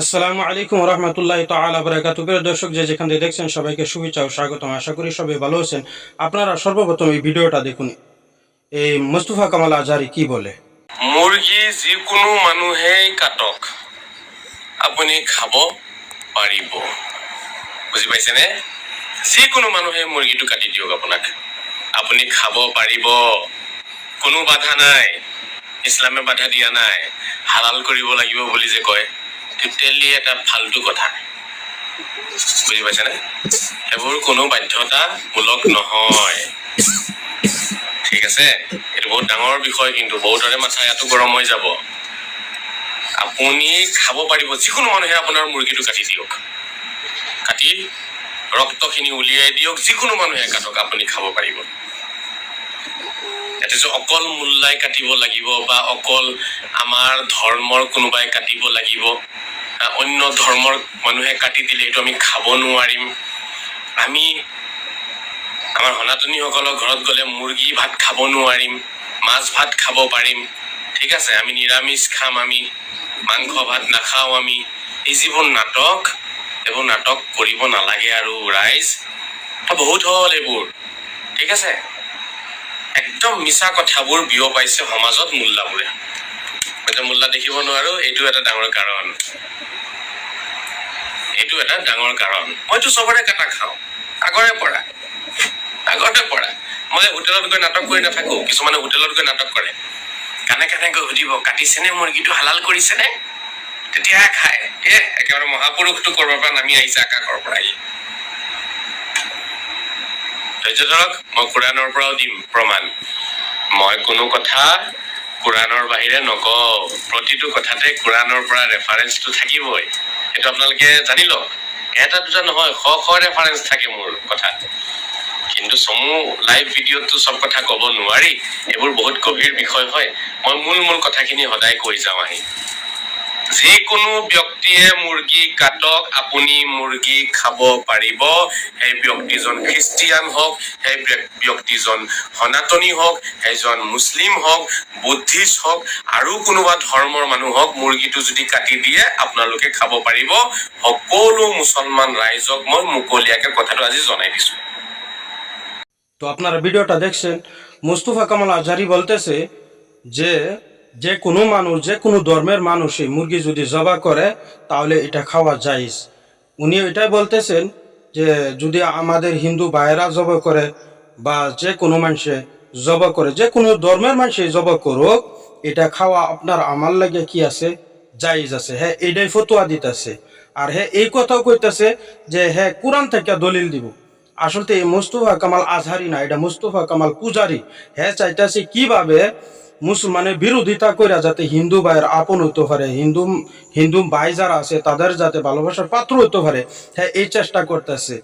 আসসালামু আলাইকুম রহমতুল্লাহ তালা বরাকাত দর্শক, যে যেখান থেকে দেখছেন সবাইকে শুভেচ্ছা ও স্বাগতম। আশা করি সবাই ভালো আছেন। আপনারা সর্বপ্রথম এই ভিডিওটা দেখুন। এই মুস্তফা কামাল আজহারি কি বলে? মুৰ্গী যিকোনো মানুহেই কাটক। আপুনি খাব পাৰিব। বুজি পাইছেনে? যিকোনো মানুহে মুৰ্গীটো কাটি দিয়ক আপোনাক। আপুনি খাব পাৰিব। কোনো বাধা নাই। ইছলামে বাধা দিয়া নাই। হালাল কৰিব লাগিব বুলি যে কয়। টোটেলি এটা ফাল্টু কথা। বুজি পাইছেনে? সেইবোৰ কোনো বাধ্যতামূলক নহয়। ঠিক আছে? এইটো বহুত ডাঙৰ বিষয় কিন্তু বহুতৰে মাথা ইয়াতো গৰম হৈ যাব। আপুনি খাব পাৰিব যিকোনো মানুহে আপোনাৰ মুৰ্গীটো কাটি দিয়ক। কাটি ৰক্তখিনি উলিয়াই দিয়ক যিকোনো মানুহে কাটক আপুনি খাব পাৰিব। ইয়াতে অকল মোল্লাই কাটিব লাগিব বা অকল আমাৰ ধৰ্মৰ কোনোবাই কাটিব লাগিব অন্য ধৰ্মৰ মানুহে কাটি দিলে এইটো আমি খাব নোৱাৰিম। আমি আমাৰ সনাতনীসকলৰ ঘৰত গ'লে মুৰ্গী ভাত খাব নোৱাৰিম মাছ ভাত খাব পাৰিম। ঠিক আছে আমি নিৰামিষ খাম আমি মাংস ভাত নাখাওঁ আমি। এই যিবোৰ নাটক এইবোৰ নাটক কৰিব নালাগে আৰু ৰাইজ। বহুত হ'ল এইবোৰ। ঠিক আছে? একদম মিছা কথাবোৰ বিয়পাইছে সমাজত মোল্লাবোৰে। এতিয়া মোল্লা দেখিব নোৱাৰো এইটো এটা ডাঙৰ কাৰণ। এইটো এটা ডাঙৰ কাৰণ। মইতো চবৰে কাটা খাওঁ আগৰে পৰা। আগতে পৰা। মই হোটেলত গৈ নাটক কৰি নাথাকো কিছুমানে হোটেলত গৈ নাটক কৰে। কানে কানে গৈ সুধিব কাটিছেনে মুৰ্গীটো? হালাল কৰিছেনে? তেতিয়াহে খায়। এ একেবাৰে মহাপুৰুষটো কৰবাৰ পৰা নামি আহিছে আকাশৰ পৰা ধৈৰ্য ধৰক মই কোৰাণৰ পৰাও দিম প্ৰমাণ। মই কোনো কথা কোৰাণৰ বাহিৰে নকওঁ প্ৰতিটো কথাতে কোৰাণৰ পৰা ৰেফাৰেঞ্চটো থাকিবই। সেইটো আপোনালোকে জানি লওক। এটা দুটা নহয় শ শ ৰেফাৰেঞ্চ থাকে মোৰ কথাত কিন্তু চমু লাইভ ভিডিঅ'ততো চব কথা ক'ব নোৱাৰি। এইবোৰ বহুত গভীৰ বিষয় হয়। মই মূল মূল কথাখিনি সদায় কৈ যাওঁ আহি। যিকোনো ব্যক্তিয়ে মুৰ্গী কাটক, আপুনি মুৰ্গী খাব পাৰিব। সেই ব্যক্তিজন খ্ৰীষ্টিয়ান হওক, সেই ব্যক্তিজন সনাতনী হওক, সেইজন মুছলিম হওক, বুদ্ধিষ্ট হওক, আৰু কোনোবা ধৰ্মৰ মানুহ হওক, মুৰ্গীটো যদি কাটি দিয়ে, আপোনালোকে খাব পাৰিব। সকলো মুছলমান ৰাইজক মই মুকলিয়াকে কথাটো আজি জনাই দিছো। তো আপনারা ভিডিওটা দেখছেন, মুস্তফা কামাল আজহারি বলতেছে যে যে কোনো মানুষ যে কোনো ধর্মের মানুষই মুরগি যদি জবা করে, তাহলে এটা খাওয়া যাইজ উনি এটাই বলতেছেন যে, যদি আমাদের হিন্দু ভাইয়েরা জব করে বা যে কোনো মানুষে জব করে যে কোনো ধর্মের মানুষে জব করুক, এটা খাওয়া আপনার আমার লাগে কি আছে? জাইজ আছে। হ্যাঁ এটাই ফতুয়া দিতেছে। আর হ্যাঁ এই কথাও কইতেছে যে হ্যাঁ কোরআন থেকে দলিল দিব। আসলে এই মুস্তফা কামাল আজহারি না, এটা মুস্তফা কামাল পূজারি। হ্যাঁ চাইতেছে কীভাবে মুসলমানের বিরোধিতা করে যাতে হিন্দু ভাইয়ের আপন হইতে পারে, হিন্দু হিন্দু ভাই যারা আছে, তাদের যাতে ভালোবাসার পাত্র হইতে পারে হ্যাঁ এই চেষ্টা করতেছে।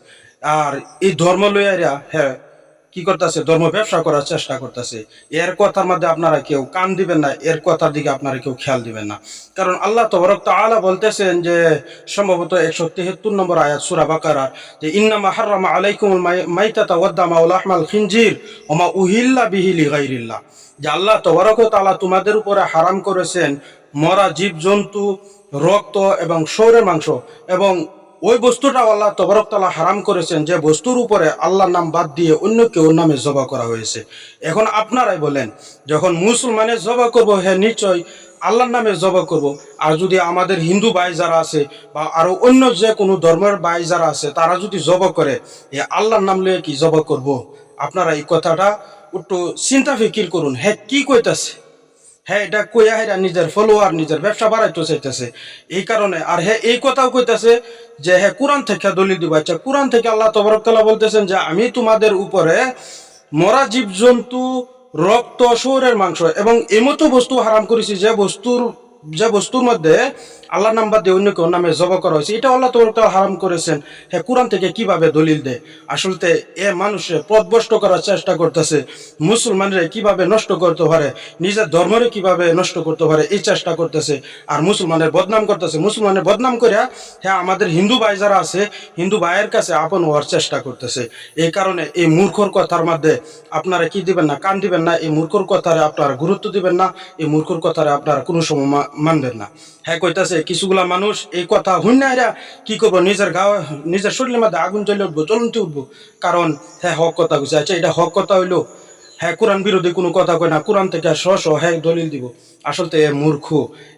আর এই ধর্ম লইয়ারা হ্যাঁ কি করতেছে? ধর্ম ব্যবসা করার চেষ্টা করতেছে। এর কথার মধ্যে আপনারা কেউ কান দিবেন না, এর কথার দিকে আপনারা কেউ খেয়াল দিবেন না। কারণ আল্লাহ তবরক তাআলা বলতেছেন যে, সম্ভবত একশো তেহাত্তর নম্বর আয়াত সুরা বাকারা, যে, ইন্নামা হাররামা আলাইকুমুল মাই- মাইতাতা ওয়াদ্দামা ওয়াল আহমাল খিনজির ওমা উহিল্লা বিহি লিগাইরিল্লাহ। যে, আল্লাহ তবরক তালা তোমাদের উপরে হারাম করেছেন মরা জীবজন্তু, রক্ত এবং শৌরের মাংস এবং ওই বস্তুটা আল্লাহ তবরকতলা হারাম করেছেন, যে বস্তুর উপরে আল্লাহর নাম বাদ দিয়ে অন্য কেউ নামে জবা করা হয়েছে। এখন আপনারাই বলেন, যখন মুসলমানের জবা করব হ্যাঁ নিশ্চয় আল্লাহর নামে জবা করব, আর যদি আমাদের হিন্দু ভাই যারা আছে বা আরও অন্য যে কোনো ধর্মের ভাই যারা আছে, তারা যদি জবা করে, এ আল্লাহর নাম লয়ে কি জবা করব? আপনারা এই কথাটা একটু চিন্তা ফিকির করুন। হ্যাঁ কি কইতাছে? হ্যাঁ এটা কইয়া হেরা নিজের ফলোয়ার নিজের ব্যবসা বাড়াইতে চাইতেছে। এই কারণে, আর হ্যাঁ এই কথাও কইতেছে যে হ্যাঁ কোরআন থেকে দলিল দিব। আচ্ছা কোরআন থেকে আল্লাহ তবরকতলা বলতেছেন যে, আমি তোমাদের উপরে মরা জীবজন্তু, রক্ত, শরীরের মাংস এবং এমতো বস্তু হারাম করেছি যে, বস্তুর যে বস্তুর মধ্যে আল্লাহ নাম্বার দিয়ে অন্য কেউ নামে জব করা হয়েছে, এটা আল্লাহ তবরকতলা হারাম করেছেন। হ্যাঁ কোরআন থেকে কীভাবে দলিল দেয়? আসলতে এ মানুষে পথভ্রষ্ট করার চেষ্টা করতেছে। মুসলমানরা কীভাবে নষ্ট করতে পারে? নিজের ধর্মরে কীভাবে নষ্ট করতে পারে? এই চেষ্টা করতেছে। আর মুসলমানের বদনাম করতেছে। মুসলমানের বদনাম করে হ্যাঁ আমাদের হিন্দু ভাই যারা আছে, হিন্দু ভাইয়ের কাছে আপন হওয়ার চেষ্টা করতেছে। এই কারণে এই মূর্খর কথার মধ্যে আপনারা কি দিবেন না, কান দিবেন না? এই মূর্খর কথারে আপনারা গুরুত্ব দিবেন না। এই মূর্খর কথারে আপনারা কোনো সময় মানবেন না। হ্যাঁ কইতাছে, কিছুগুলা মানুষ এই কথা হুন না এরা কি করব নিজের গাও, নিজের শরীরের মধ্যে আগুন জ্বলে উঠবো, জ্বলন্তি উঠবো। কারণ হ্যাঁ হক কথা বুঝে আচ্ছা এটা হক কথা হইল হ্যাঁ কোরআন বিরোধী কোনো কথা কয় না, কোরআন থেকে শ শ হ্যাঁ দলিল দিব। আসলে এ মূর্খ,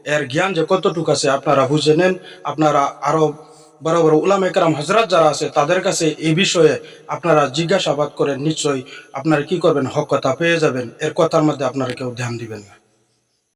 এর জ্ঞান যে কতটুকু আছে আপনারা বুঝে নেন। আপনারা আরও বড় বড় উলাম একরাম হজরত যারা আছে, তাদের কাছে এই বিষয়ে আপনারা জিজ্ঞাসাবাদ করেন। নিশ্চয়ই আপনারা কি করবেন? হক কথা পেয়ে যাবেন। এর কথার মধ্যে আপনারা কেউ ধ্যান দিবেন না।